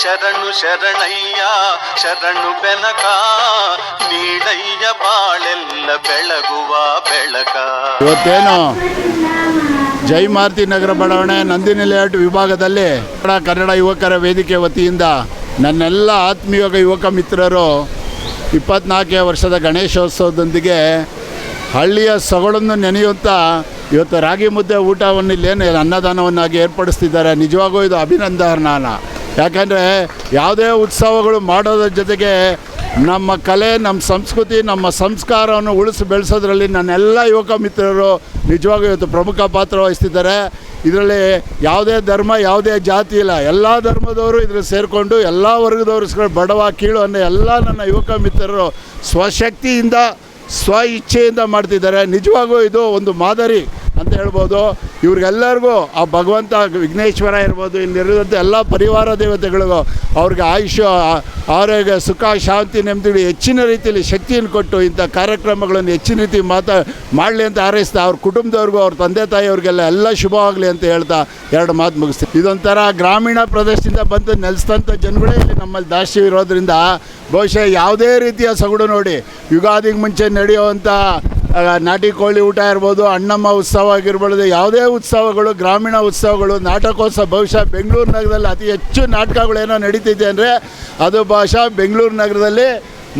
ಶರಣು ಶರಣಯ್ಯ, ಶರಣು ಬೆನಕ, ನೀಡಯ್ಯ ಬಾಳೆಲ್ಲ ಬೆಳಗುವ ಬೆಳಕ. ಇವತ್ತೇನು? ಜೈ ಮಾರುತಿ ನಗರ ಬಡಾವಣೆ ನಂದಿನಿ ಲೇಔಟ್ ವಿಭಾಗದಲ್ಲಿ ಕನ್ನಡ ಯುವಕರ ವೇದಿಕೆ ವತಿಯಿಂದ ನನ್ನೆಲ್ಲ ಆತ್ಮೀಯ ಯುವಕ ಮಿತ್ರರು ಇಪ್ಪತ್ನಾಲ್ಕೇ ವರ್ಷದ ಗಣೇಶೋತ್ಸವದೊಂದಿಗೆ ಹಳ್ಳಿಯ ಸೊಗಡನ್ನು ನೆನೆಯುವಂಥ ಇವತ್ತು ರಾಗಿ ಮುದ್ದೆ ಊಟವನ್ನು ಇಲ್ಲೇನು ಅನ್ನದಾನವನ್ನಾಗಿ ಏರ್ಪಡಿಸ್ತಿದ್ದಾರೆ. ನಿಜವಾಗೂ ಇದು ಅಭಿನಂದನಾನ ಯಾಕಂದರೆ ಯಾವುದೇ ಉತ್ಸವಗಳು ಮಾಡೋದ್ರ ಜೊತೆಗೆ ನಮ್ಮ ಕಲೆ, ನಮ್ಮ ಸಂಸ್ಕೃತಿ, ನಮ್ಮ ಸಂಸ್ಕಾರವನ್ನು ಉಳಿಸಿ ಬೆಳೆಸೋದ್ರಲ್ಲಿ ನನ್ನೆಲ್ಲ ಯುವಕ ಮಿತ್ರರು ನಿಜವಾಗೂ ಇವತ್ತು ಪ್ರಮುಖ ಪಾತ್ರ ವಹಿಸ್ತಿದ್ದಾರೆ. ಇದರಲ್ಲಿ ಯಾವುದೇ ಧರ್ಮ, ಯಾವುದೇ ಜಾತಿ ಇಲ್ಲ. ಎಲ್ಲ ಧರ್ಮದವರು ಇದರಲ್ಲಿ ಸೇರಿಕೊಂಡು ಎಲ್ಲ ವರ್ಗದವರು ಬಡವ, ಕೀಳು ಅನ್ನೋ ಎಲ್ಲ ನನ್ನ ಯುವಕ ಮಿತ್ರರು ಸ್ವಶಕ್ತಿಯಿಂದ ಸ್ವ ಇಚ್ಛೆಯಿಂದ ಮಾಡ್ತಿದ್ದಾರೆ. ನಿಜವಾಗೂ ಇದು ಒಂದು ಮಾದರಿ. ಅಂತ ಹೇಳ್ಬೋದು. ಇವ್ರಿಗೆಲ್ಲರಿಗೂ ಆ ಭಗವಂತ ವಿಘ್ನೇಶ್ವರ ಇರ್ಬೋದು ಇಲ್ಲಿರುವಂಥ ಎಲ್ಲ ಪರಿವಾರ ದೇವತೆಗಳಿಗೂ ಅವ್ರಿಗೆ ಆಯುಷ್ಯ, ಆರೋಗ್ಯ, ಸುಖ, ಶಾಂತಿ, ನೆಮ್ಮದಿ ಹೆಚ್ಚಿನ ರೀತಿಯಲ್ಲಿ ಶಕ್ತಿಯನ್ನು ಕೊಟ್ಟು ಇಂಥ ಕಾರ್ಯಕ್ರಮಗಳನ್ನು ಹೆಚ್ಚಿನ ರೀತಿ ಮಾತಾ, ಮಾಡಲಿ ಅಂತ ಹಾರೈಸ್ತಾ ಅವ್ರ ಕುಟುಂಬದವ್ರಿಗೂ, ಅವ್ರ ತಂದೆ ತಾಯಿಯವ್ರಿಗೆಲ್ಲ ಎಲ್ಲ ಶುಭವಾಗಲಿ ಅಂತ ಹೇಳ್ತಾ ಎರಡು ಮಾತು ಮುಗಿಸ್ತೀವಿ ಇದೊಂಥರ ಗ್ರಾಮೀಣ ಪ್ರದೇಶದಿಂದ ಬಂದು ನೆಲೆಸಿದಂಥ ಜನಗಳೇ ಇಲ್ಲಿ ನಮ್ಮಲ್ಲಿ ಜಾಸ್ತಿ ಇರೋದ್ರಿಂದ ಬಹುಶಃ ಯಾವುದೇ ರೀತಿಯ ಸೊಗಡು ನೋಡಿ ಯುಗಾದಿಗೆ ಮುಂಚೆ ನಡೆಯುವಂಥ ನಾಟಿ ಕೋಳಿ ಊಟ ಇರ್ಬೋದು, ಅಣ್ಣಮ್ಮ ಉತ್ಸವ ಆಗಿರ್ಬೋದು, ಯಾವುದೇ ಉತ್ಸವಗಳು, ಗ್ರಾಮೀಣ ಉತ್ಸವಗಳು, ನಾಟಕೋತ್ಸವ, ಬಹುಶಃ ಬೆಂಗಳೂರು ನಗರದಲ್ಲಿ ಅತಿ ಹೆಚ್ಚು ನಾಟಕಗಳೇನೋ ನಡೀತಿದೆ ಅಂದರೆ ಅದು ಬಹುಶಃ ಬೆಂಗಳೂರು ನಗರದಲ್ಲಿ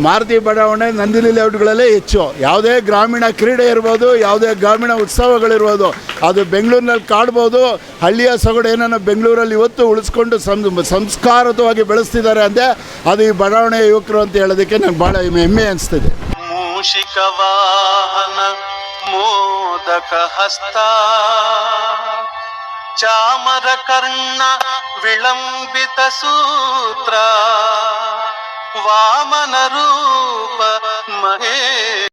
ಮಾರುತಿ ಬಡಾವಣೆ, ನಂದಿನಿ ಲೇಔಟ್ಗಳಲ್ಲೇ ಹೆಚ್ಚು. ಯಾವುದೇ ಗ್ರಾಮೀಣ ಕ್ರೀಡೆ ಇರ್ಬೋದು, ಯಾವುದೇ ಗ್ರಾಮೀಣ ಉತ್ಸವಗಳಿರ್ಬೋದು, ಅದು ಬೆಂಗಳೂರಿನಲ್ಲಿ ಕಾಡ್ಬೋದು, ಹಳ್ಳಿಯ ಸೊಗಡು ಏನನ್ನು ಬೆಂಗಳೂರಲ್ಲಿ ಇವತ್ತು ಉಳಿಸ್ಕೊಂಡು ಸಂಸ್ಕಾರತವಾಗಿ ಬೆಳೆಸ್ತಿದ್ದಾರೆ ಅಂದರೆ ಅದು ಈ ಬಡಾವಣೆಯ ಯುವಕರು ಅಂತ ಹೇಳೋದಕ್ಕೆ ನಂಗೆ ಭಾಳ ಹೆಮ್ಮೆ ಅನಿಸ್ತಿದೆ. मूषिकवाहन मोदकहस्ता चामरकर्ण विलम्बितसूत्रा वामनरूप महे